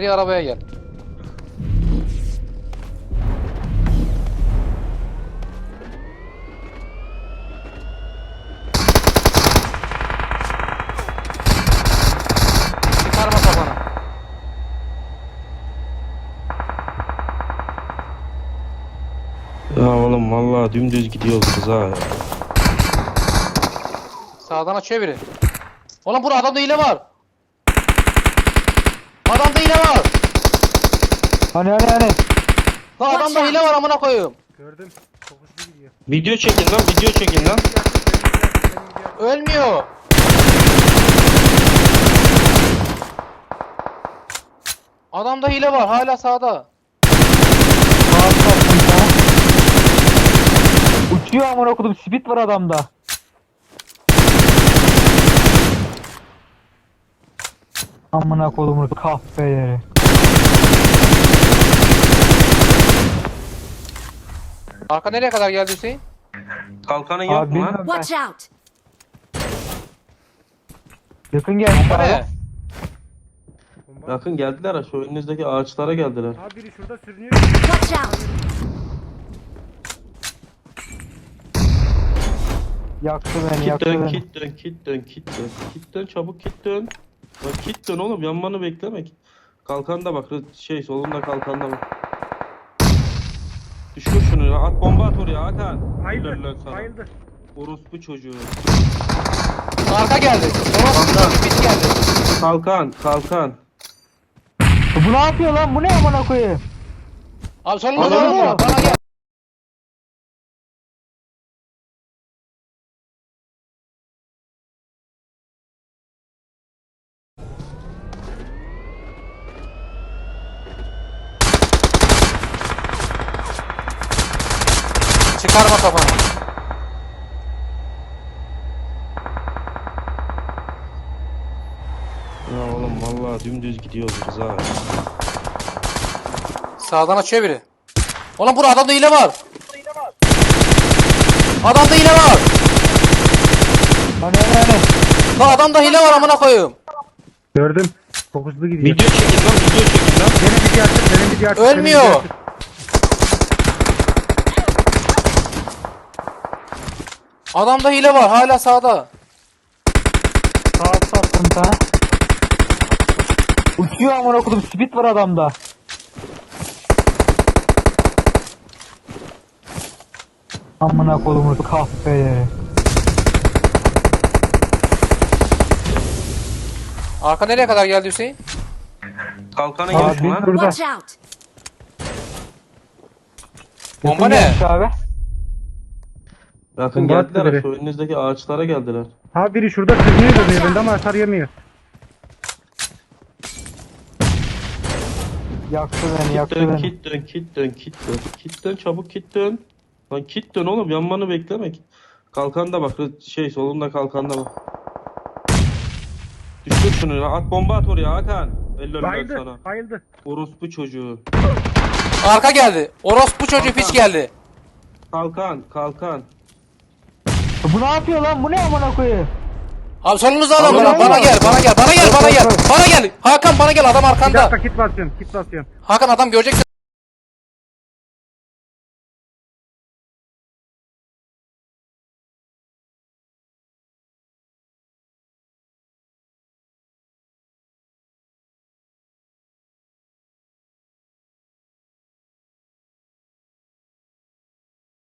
Geri arabaya gel. Çıkarma. Ya oğlum vallahi dümdüz gidiyoruz kız ha. Sağdan çevirin. Oğlum burada adamda hile var. Adamda hile var. Hani hani hani. Lan adamda hile var amına koyayım. Gördüm. Çok hızlı gidiyor. Video çekin lan video çekin lan. Ölmüyor. Adamda hile var hala sağda. Uçuyor amına kodum speed var adamda. Amına kodumun kahpeleri. Arka nereye kadar geldi Hüseyin? Kalkanın yok Abi mu lan? bilmiyorum ben. Watch out! Yakın gelmiş abi. ne? Bomba. Yakın geldiler ha şu önünüzdeki ağaçlara geldiler. Abi biri şurada sürünüyor. Watch out! Yaktı beni Kit yaktı dön beni. kit dön kit dön kit dön. Kit dön çabuk kit dön. Bak dön oğlum yanmanı beklemek. Kalkanda bak şey solunda kalkanda bak. Düşür şunu ya at bomba at oraya Hakan. Helal lan Bayıldı. sana. Bayıldı. Orospu çocuğu. Arka geldi. Orası bir geldi. Kalkan kalkan. Bu ne yapıyor lan? Bu ne amına koyayım? Abi solunda Anladın solunda. mı? Bana gel. Çıkarma kafanı. Ya oğlum vallahi dümdüz gidiyoruz ha. Sağdan açıyor biri. Oğlum burada adamda hile var. Adamda hile var. Hani hani. Lan adamda hile var amına koyayım. Gördüm. Çok hızlı gidiyor. Video çekin lan video çekin lan. Benim video açık. Benim video benim Ölmüyor. video açık. Adamda hile var hala sağda. Saat sattım sana. Uçuyor amına kodum speed var adamda. Amına kodumun kahpeleri. Arka nereye kadar geldi Hüseyin? Kalkanın Abi, mu lan? Burada. Watch out! Bomba Yakın ne? gelmiş abi. Yakın Bomba geldiler ha biri. şu önünüzdeki ağaçlara geldiler. Abi biri şurada sürünüyor da bende ama hasar yemiyor. Yaktı beni Kit yaktı dön beni. kit dön kit dön kit dön. Kit dön çabuk kit dön. Lan kit dön oğlum yanmanı beklemek. Kalkanda bak şey solunda kalkanda bak. Düşür şunu at bomba at oraya Hakan. Eller Bayıldı. sana. Bayıldı. Orospu çocuğu. Arka geldi. Orospu çocuğu piç geldi. Kalkan kalkan. Bu ne yapıyor lan? Bu ne amına koyayım? Abi solunuzda adam. Bana Allah. gel, bana gel, bana gel, bana gel. Bana gel. Hakan bana gel adam Bir arkanda. dakika kit basıyorum. Kit basıyorum. Hakan adam göreceksin.